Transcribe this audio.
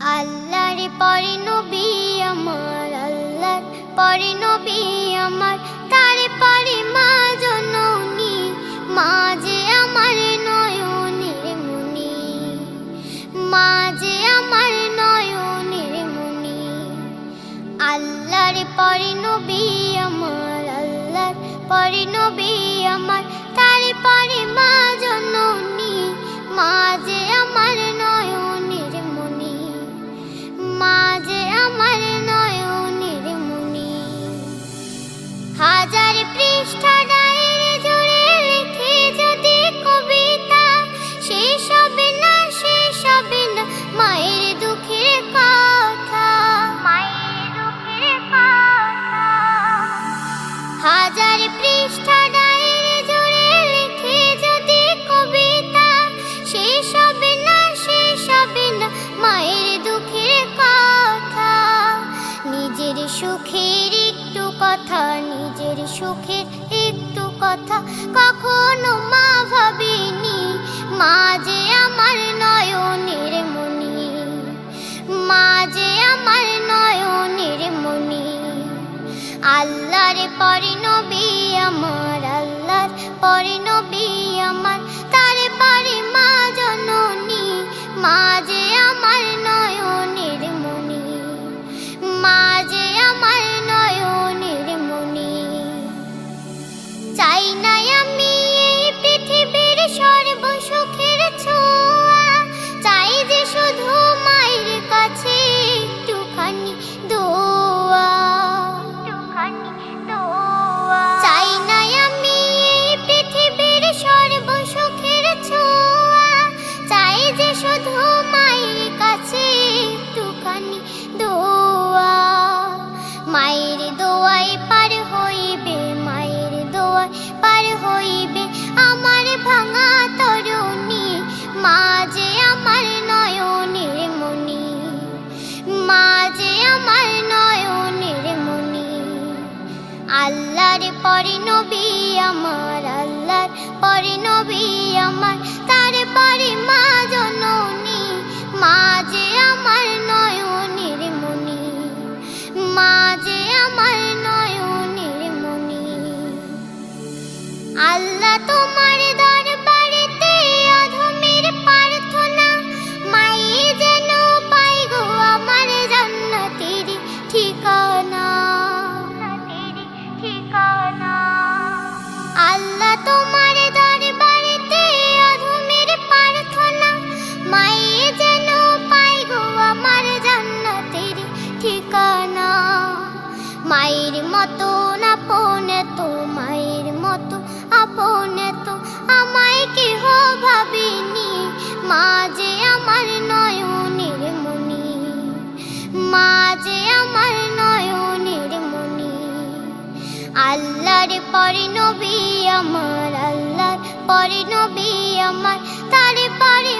আল্লাহর পরে নবী আমার, আল্লাহর পরে নবী আমার, তার পরে মা জননী, মা যে আমার নয়নের মনি, মা যে আমার নয়নের মনি। আল্লাহর পরে নবী আমার, আল্লাহর পরে নবী পৃষ্ঠা ডায়ের জুড়ে কবিতা শেষ হবে না শেষ হবে না, মায়ের দুঃখের কবিতা শেষ হবে না শেষ হবে নিজের সুখের কথা নিজের সুখের একটু কথা কখনো মা ভাবিনি। মা যে আমার নয়নের মনি মা যে আমার নয়নের মনি আল্লাহর পরে নবী আমার আল্লাহর পরে আমার পরে নবী আমার আল্লাহর পরে নবী আমার যে আমার নয়নের মনি আল্লাহর পরে নবী আমার আল্লাহর পরে নবী আমার তার পরে